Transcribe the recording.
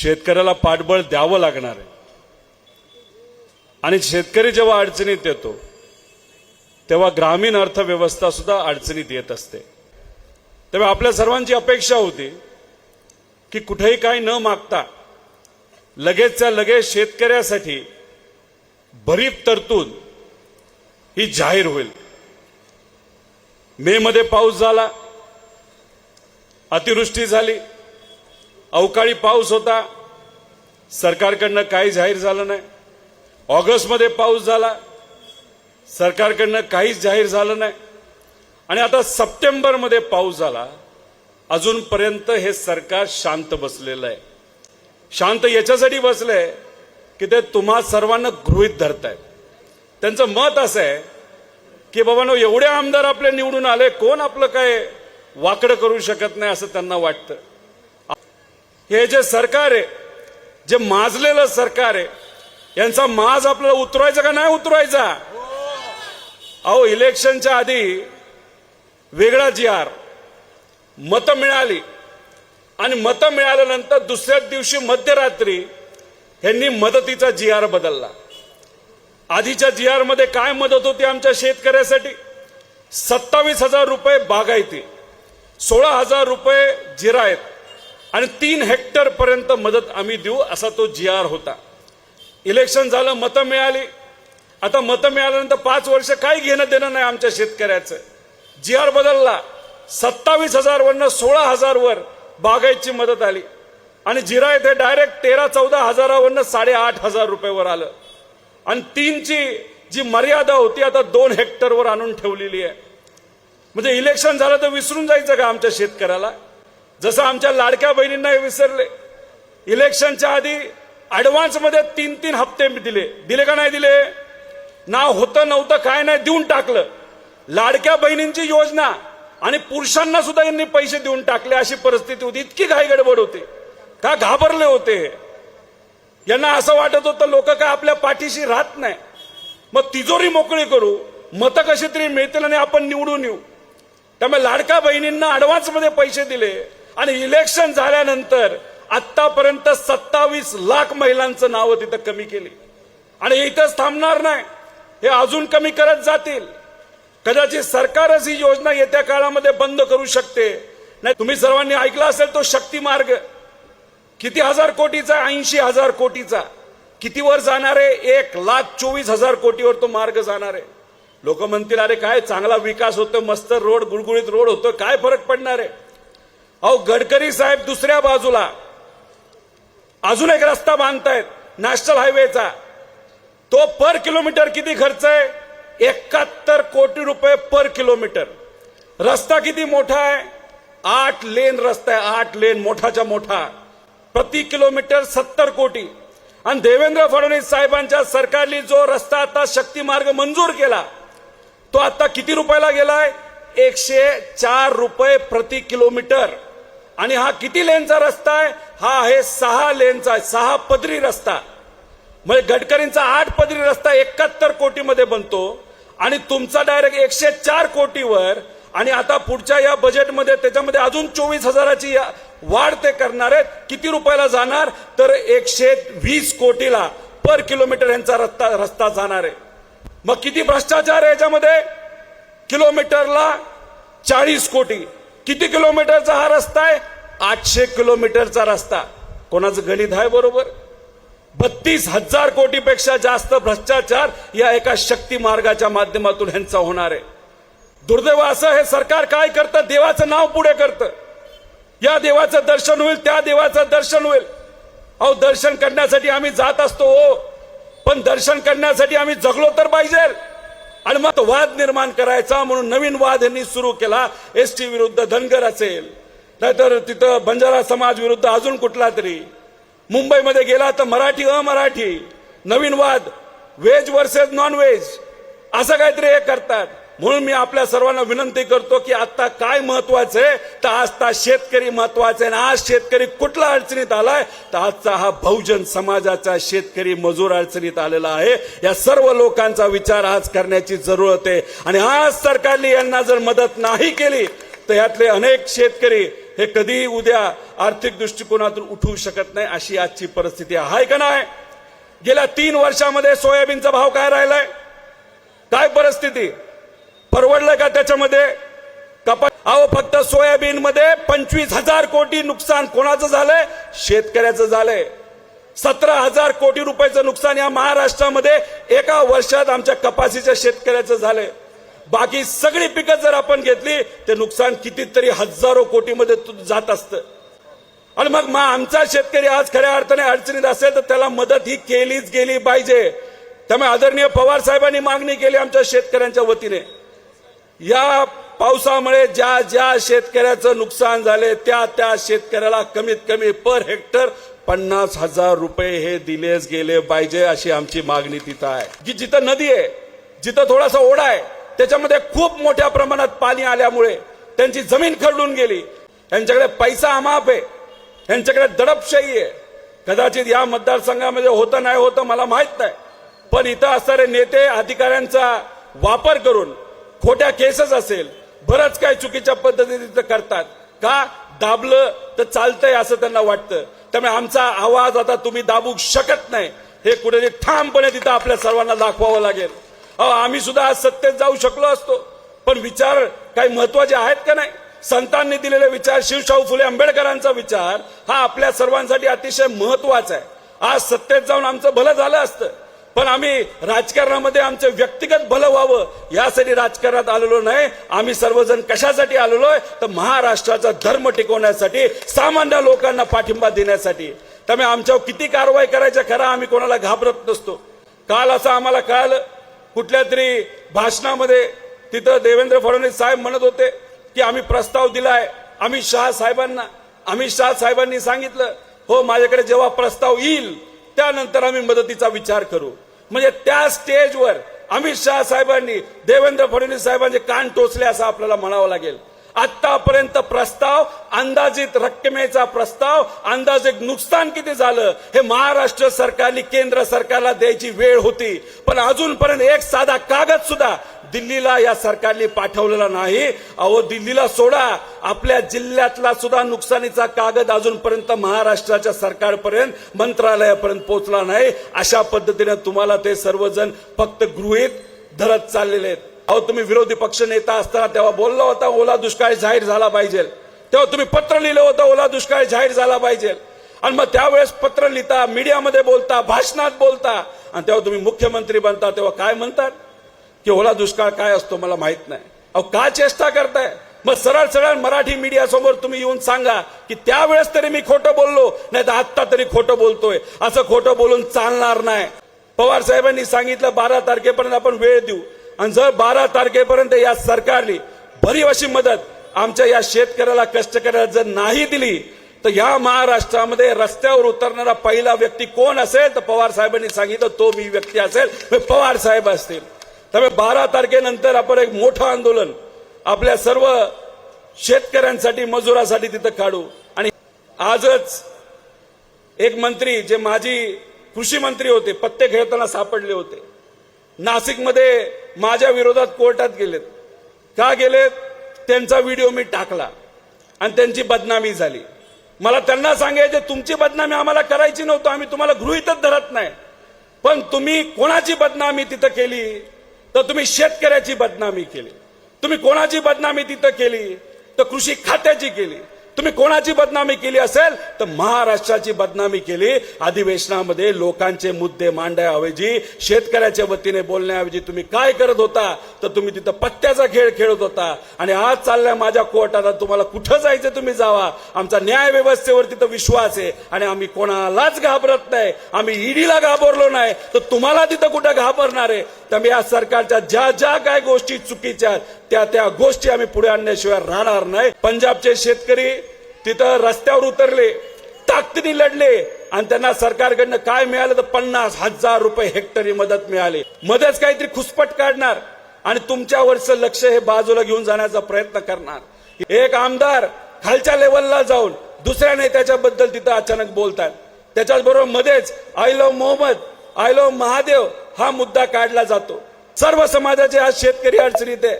शेतकऱ्याला पाठबळ द्यावं लागणार आहे. आणि शेतकरी जेव्हा अडचणीत येतो तेव्हा ग्रामीण अर्थव्यवस्था सुद्धा अडचणीत येत असते. तेव्हा आपल्या सर्वांची अपेक्षा होती की कुठेही काही न मागता लगेचच्या लगेच शेतकऱ्यासाठी भरीव तरतूद ही जाहीर होईल. मे मध्ये पाऊस झाला अतिवृष्टी झाली अवकाळी पाऊस होता. सरकारकडनं काही जाहीर झालं नाही. ऑगस्टमध्ये पाऊस झाला. सरकारकडनं काहीच जाहीर झालं नाही. आणि आता सप्टेंबरमध्ये पाऊस झाला. अजूनपर्यंत हे सरकार शांत बसलेलं आहे. शांत याच्यासाठी बसलंय की ते तुम्हा सर्वांना गृहित धरतायत. त्यांचं मत असं आहे की बाबांनो एवढे आमदार आपले निवडून आले कोण आपलं काय वाकडं करू शकत नाही असं त्यांना वाटतं. हे जे सरकार आहे जे माजलेलं सरकार आहे यांचा माज आपल्याला उतरवायचा का नाही उतरवायचा? अहो इलेक्शनच्या आधी वेगळा जी आर मतं मिळाली. आणि मतं मिळाल्यानंतर दुसऱ्याच दिवशी मध्यरात्री यांनी मदतीचा जी आर बदलला. आधीच्या जी आरमध्ये काय मदत होती आमच्या शेतकऱ्यासाठी? सत्तावीस हजार रुपये बागायती सोळा हजार रुपये जिरायत आणि तीन हेक्टरपर्यंत मदत आम्ही देऊ असा तो जी आर होता. इलेक्शन झालं मतं मिळाली. आता मतं मिळाल्यानंतर पाच वर्ष काही घेणं देणं नाही आमच्या शेतकऱ्याचं. जी आर बदलला. सत्तावीस हजार वरनं सोळा हजार वर बागायतची मदत आली. आणि जिरा येथे डायरेक्ट तेरा चौदा हजारावरनं साडेआठ हजार रुपयेवर आलं. आणि तीनची जी मर्यादा होती आता दोन हेक्टरवर आणून ठेवलेली आहे. म्हणजे इलेक्शन झालं तर विसरून जायचं का आमच्या शेतकऱ्याला? जसं आमच्या लाडक्या बहिणींना हे विसरले. इलेक्शनच्या आधी ऍडव्हान्समध्ये तीन तीन हप्ते दिले. दिले का नाही दिले? नाव होतं नव्हतं काय नाही देऊन टाकलं. लाडक्या बहिणींची योजना आणि पुरुषांना सुद्धा यांनी पैसे देऊन टाकले. अशी परिस्थिती होती. इतकी घाई गडबड होते. का घाबरले होते? यांना असं वाटत होतं लोक काय आपल्या पाठीशी राहत नाही? मग तिजोरी मोकळी करू. मतं कशी तरी मिळतील आणि आपण निवडून येऊ. त्यामुळे लाडक्या बहिणींना ॲडव्हान्समध्ये पैसे दिले. आणि इलेक्शन झाल्यानंतर आतापर्यंत सत्तावीस लाख महिलांचं नावं तिथं कमी केली. आणि इथंच थांबणार नाही. हे अजून कमी करत जातील. कदाचित सरकारच ही योजना येत्या काळामध्ये बंद करू शकते. नाही तुम्ही सर्वांनी ऐकला असेल तो शक्ती मार्ग. किती हजार कोटीचा? ऐंशी हजार कोटीचा. कितीवर जाणार? आहे एक लाख चोवीस हजार कोटीवर तो मार्ग जाणार आहे. लोक म्हणतील अरे काय चांगला विकास होतो मस्त रोड गुळगुळीत रोड होतो काय फरक पडणार आहे? अहो गडकरी साहेब दुसऱ्या बाजूला. अजून एक रस्ता बांधतायत नॅशनल हायवेचा. तो पर किलोमीटर किती खर्च आहे? एकाहत्तर कोटी रुपये पर किलोमीटर. रस्ता किती मोठा आहे? आठ लेन रस्ता आहे आठ लेन मोठाच्या मोठा. प्रति किलोमीटर सत्तर कोटी. आणि देवेंद्र फडणवीस साहेबांच्या सरकारने जो रस्ता आता शक्ती मार्ग मंजूर केला तो आता किती रुपयाला गेलाय? एकशे चार रुपये प्रति किलोमीटर. आणि हा किती लेनचा रस्ता आहे? हा आहे सहा लेनचा सहा पदरी रस्ता. म्हणजे गडकरींचा आठ पदरी रस्ता एकाहत्तर कोटीमध्ये बनतो आणि तुमचा डायरेक्ट एकशे चार कोटीवर आणि आता पुढच्या या बजेटमध्ये त्याच्यामध्ये अजून चोवीस हजाराची या- वाढ ते करणार आहेत. किती रुपयाला जाणार? तर एकशे वीस कोटीला पर किलोमीटर यांचा रस्ता रस्ता जाणार आहे. मग किती भ्रष्टाचार आहे याच्यामध्ये? किलोमीटरला चाळीस कोटी. किती किलोमीटरचा हा रस्ता आहे? आठशे किलोमीटरचा रस्ता. कोणाचं गणित आहे बरोबर? बत्तीस हजार कोटीपेक्षा जास्त भ्रष्टाचार या एका शक्ती मार्गाच्या माध्यमातून ह्यांचा होणार आहे. दुर्दैव असं हे सरकार काय करतं? देवाचं नाव पुढे करतं. या देवाचं दर्शन होईल त्या देवाचं दर्शन होईल. अहो दर्शन करण्यासाठी आम्ही जात असतो हो. पण दर्शन करण्यासाठी आम्ही जगलो तर पाहिजे. आणि मग तो वाद निर्माण करायचा म्हणून नवीन वाद यांनी सुरू केला. एस टी विरुद्ध धनगर असेल. नाहीतर तिथं बंजारा समाज विरुद्ध अजून कुठला तरी. मुंबईमध्ये गेला तर मराठी अमराठी. नवीन वाद. व्हेज वर्सेस नॉन व्हेज असं काहीतरी हे करतात. म्हणून मी आपल्या सर्वांना विनंती करतो की आता काय महत्वाचं आहे? तर आजचा शेतकरी महत्त्वाचा आहे. आणि आज शेतकरी कुठला अडचणीत आलाय? तर आजचा हा बहुजन समाजाचा शेतकरी मजूर अडचणीत आलेला आहे. या सर्व लोकांचा विचार आज करण्याची जरूरत आहे. आणि आज सरकारने यांना जर मदत नाही केली तर यातले अनेक शेतकरी हे कधीही उद्या आर्थिक दृष्टिकोनातून उठवू शकत नाही अशी आजची परिस्थिती आहे का नाही? गेल्या तीन वर्षामध्ये सोयाबीनचा भाव काय राहिलाय? काय परिस्थिती? परवडलं का त्याच्यामध्ये? कपा अहो फक्त सोयाबीन मध्ये पंचवीस हजार कोटी नुकसान कोणाचं झालंय? शेतकऱ्याचं झालंय. सतरा हजार कोटी रुपयाचं नुकसान या महाराष्ट्रामध्ये एका वर्षात आमच्या कपाशीच्या शेतकऱ्याचं झालंय. बाकी सगळी पिकं जर आपण घेतली ते नुकसान कितीतरी हजारो कोटीमध्ये जात असतं. आणि मग मग आमचा शेतकरी आज खऱ्या अर्थाने अडचणीत असेल तर त्याला मदत ही केलीच गेली पाहिजे. त्यामुळे आदरणीय पवार साहेबांनी मागणी केली आमच्या शेतकऱ्यांच्या वतीने. या पावसामुळे ज्या ज्या शेतकऱ्याचं नुकसान झाले त्या त्या शेतकऱ्याला कमीत कमी पर हेक्टर पन्नास हजार रुपये हे दिलेच गेले पाहिजे अशी आमची मागणी तिथं आहे. की जिथं नदी आहे जिथं थोडासा ओढा आहे त्याच्यामध्ये खूप मोठ्या प्रमाणात पाणी आल्यामुळे त्यांची जमीन खरडून गेली. यांच्याकडे पैसा अमाप आहे यांच्याकडे दडपशाही आहे. कदाचित या मतदारसंघामध्ये होतं नाही होतं मला माहीत नाही. पण इथं असणारे नेते अधिकाऱ्यांचा वापर करून खोट्या केसेस असेल बरंच काय चुकीच्या पद्धतीने तिथं करतात. का? दाबलं तर चालतंय असं त्यांना वाटतं. त्यामुळे आमचा आवाज आता तुम्ही दाबू शकत नाही. हे कुठेतरी ठामपणे तिथं आपल्या सर्वांना दाखवावं लागेल. अहो आम्ही सुद्धा आज सत्तेत जाऊ शकलो असतो. पण विचार काही महत्त्वाचे आहेत का नाही? संतांनी दिलेले विचार शिवशाहू फुले आंबेडकरांचा विचार हा आपल्या सर्वांसाठी अतिशय महत्त्वाचा आहे. आज सत्तेत जाऊन आमचं भलं झालं असतं. पण आम्ही राजकारणामध्ये आमचं व्यक्तिगत भलं व्हावं यासाठी राजकारणात आलेलो नाही. आम्ही सर्वजण कशासाठी आलेलो आहे तर महाराष्ट्राचा धर्म टिकवण्यासाठी सामान्य लोकांना पाठिंबा देण्यासाठी. त्यामुळे आमच्यावर किती कारवाई करायच्या खरं आम्ही कोणाला घाबरत नसतो. काल असं आम्हाला कळालं. कुठल्या तरी भाषणामध्ये तिथं देवेंद्र फडणवीस साहेब म्हणत होते की आम्ही प्रस्ताव दिलाय. अमित शहा साहेबांना अमित शहा साहेबांनी सांगितलं हो माझ्याकडे जेव्हा प्रस्ताव येईल त्यानंतर आम्ही मदतीचा विचार करू. म्हणजे त्या स्टेजवर अमित शहा साहेबांनी देवेंद्र फडणवीस साहेबांचे कान टोचले असं आपल्याला म्हणावं लागेल. आतापर्यंत प्रस्ताव अंदाजित रक्कमेचा प्रस्ताव अंदाजित नुकसान किती झालं हे महाराष्ट्र सरकारने केंद्र सरकारला द्यायची वेळ होती. पण अजूनपर्यंत एक साधा कागद सुद्धा दिल्लीला या सरकारने पाठवलेला नाही. अहो दिल्लीला सोडा. आपल्या जिल्ह्यातला सुद्धा नुकसानीचा कागद अजूनपर्यंत महाराष्ट्राच्या सरकारपर्यंत मंत्रालयापर्यंत पोहोचला नाही. अशा पद्धतीने तुम्हाला ते सर्वजण फक्त गृहीत धरत चाललेले आहेत. अहो तुम्ही विरोधी पक्ष नेता असताना तेव्हा बोलला होता ओला दुष्काळ जाहीर झाला पाहिजे. तेव्हा तुम्ही पत्र लिहिलं होतं ओला दुष्काळ जाहीर झाला पाहिजे. आणि मग त्यावेळेस पत्र लिहिता मीडियामध्ये बोलता भाषणात बोलता. आणि तेव्हा तुम्ही मुख्यमंत्री बनता तेव्हा काय म्हणतात? की ओला दुष्काळ काय असतो मला माहीत नाही. अहो का चेष्टा करताय? मग सरळ सरळ मराठी मीडिया समोर तुम्ही येऊन सांगा की त्यावेळेस तरी मी खोटं बोललो नाही तर आत्ता तरी खोटं बोलतोय. असं खोटं बोलून चालणार नाही. पवार साहेबांनी सांगितलं बारा तारखेपर्यंत आपण वेळ देऊ. आणि जर बारा तारखेपर्यंत या सरकारने भरीव अशी मदत आमच्या या शेतकऱ्याला कष्टकऱ्याला जर नाही दिली तर या महाराष्ट्रामध्ये रस्त्यावर उतरणारा पहिला व्यक्ती कोण असेल? तर पवार साहेबांनी सांगितलं तो मी व्यक्ती असेल. पवार साहेब असतील. त्यामुळे बारा तारखेनंतर आपण एक मोठं आंदोलन आपल्या सर्व शेतकऱ्यांसाठी मजुरासाठी तिथं काढू. आणि आजच एक मंत्री जे माजी कृषी मंत्री होते पत्ते खेळताना सापडले होते. नाशिकमध्ये माझ्या विरोधात कोर्टात गेलेत. का गेलेत? त्यांचा व्हिडिओ मी टाकला आणि त्यांची बदनामी झाली. मला त्यांना सांगायचे तुमची बदनामी आम्हाला करायची नव्हतं आम्ही तुम्हाला गृहितच धरत नाही. पण तुम्ही कोणाची बदनामी तिथं केली? तर तुम्ही शेतकऱ्याची बदनामी केली. तुम्ही कोणाची बदनामी तिथं केली? तर कृषी खात्याची केली. तुम्ही कोणाची बदनामी केली असेल तर महाराष्ट्राची बदनामी केली. अधिवेशनामध्ये लोकांचे मुद्दे मांडण्याऐवजी शेतकऱ्याच्या वतीने बोलण्याऐवजी तुम्ही काय करत होता तर तुम्ही तिथं पत्त्याचा खेळ खेळत होता. आणि आज चाललाय माझ्या कोर्टात तुम्हाला कुठं जायचं तुम्ही जावा. आमचा न्याय व्यवस्थेवर तिथं विश्वास आहे. आणि आम्ही कोणालाच घाबरत नाही. आम्ही ईडीला घाबरलो नाही. तर तुम्हाला तिथं कुठं घाबरणार आहे? त्यामुळे या सरकारच्या ज्या ज्या काय गोष्टी चुकीच्या त्या त्या गोष्टी आम्ही पुढे आणण्याशिवाय राहणार नाही. पंजाबचे शेतकरी तिथं रस्त्यावर उतरले ताकदीने लढले आणि त्यांना सरकारकडनं काय मिळालं तर पन्नास हजार रुपये हेक्टरी मदत मिळाली. मदत काहीतरी खुसपट काढणार आणि तुमच्यावरचं लक्ष हे बाजूला घेऊन जाण्याचा प्रयत्न करणार. एक आमदार खालच्या लेवलला जाऊन दुसऱ्या नेत्याच्याबद्दल तिथं अचानक बोलतात. त्याच्याच बरोबर मध्येच I love Mohammed I love Mahadev हा मुद्दा काढला जातो. सर्व समाजाचे आज शेतकरी अडचणीत आहे.